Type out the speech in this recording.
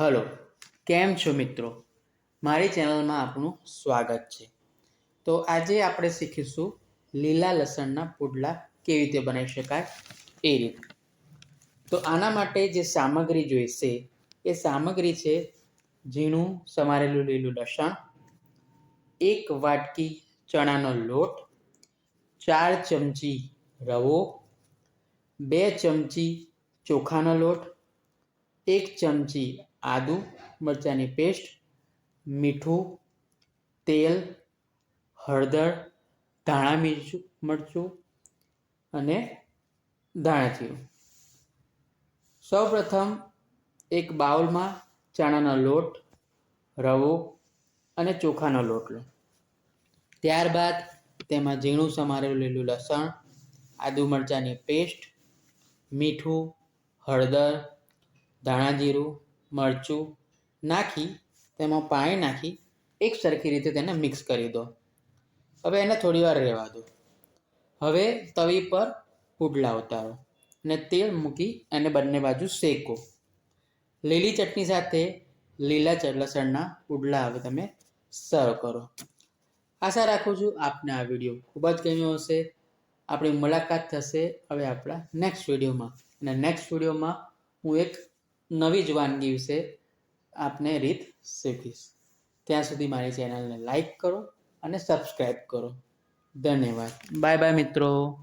Hello, કેમ છો મિત્રો? મારી ચેનલમાં આપનું સ્વાગત છે. તો આજે આપણે શીખીશું લીલા લસણના પુડલા કેવી રીતે બનાવી શકાય એ રીતે. તો આના માટે જે સામગ્રી જોઈશે, એ સામગ્રી છે ઝીણું સમારેલું લીલું લસણ, એક વાટકી ચણાનો લોટ, ચાર ચમચી રવો, બે ચમચી ચોખાનો લોટ, એક ચમચી આદુ, મરચાંની પેસ્ટ, મીઠું, તેલ, હળદર, ધાણા મીરચું, મરચું અને ધાણા જીરું. સૌપ્રથમ એક બાઉલમાં ચણાનો લોટ, રવો અને ચોખાનો લોટ લો. ત્યારબાદ તેમાં ઝીણું સમારેલું લીલું લસણ, આદુ મરચાંની પેસ્ટ, મીઠું, હળદર, ધાણા જીરું મરચું નાખી, તેમાં પાણી નાખી, એક સરખી રીતે તેને મિક્સ કરી દો. હવે એને થોડી વાર રહેવા દો. હવે તવી પર પુડલા ઉતારો અને તેલ મૂકી અને બંને બાજુ શેકો. લીલી ચટણી સાથે લીલા લસણના પુડલા હવે તમે સર્વ કરો. આશા રાખું છું આપને આ વીડિયો ખૂબ જ ગમ્યો હશે. આપણી મુલાકાત થશે હવે આપણા નેક્સ્ટ વિડીયોમાં. અને નેક્સ્ટ વિડીયોમાં હું એક નવી જ વાનગી વિશે આપને રીત શીખીશ ત્યાં સુધી મારી ચેનલને લાઈક કરો અને સબસ્ક્રાઈબ કરો. ધન્યવાદ. બાય બાય મિત્રો.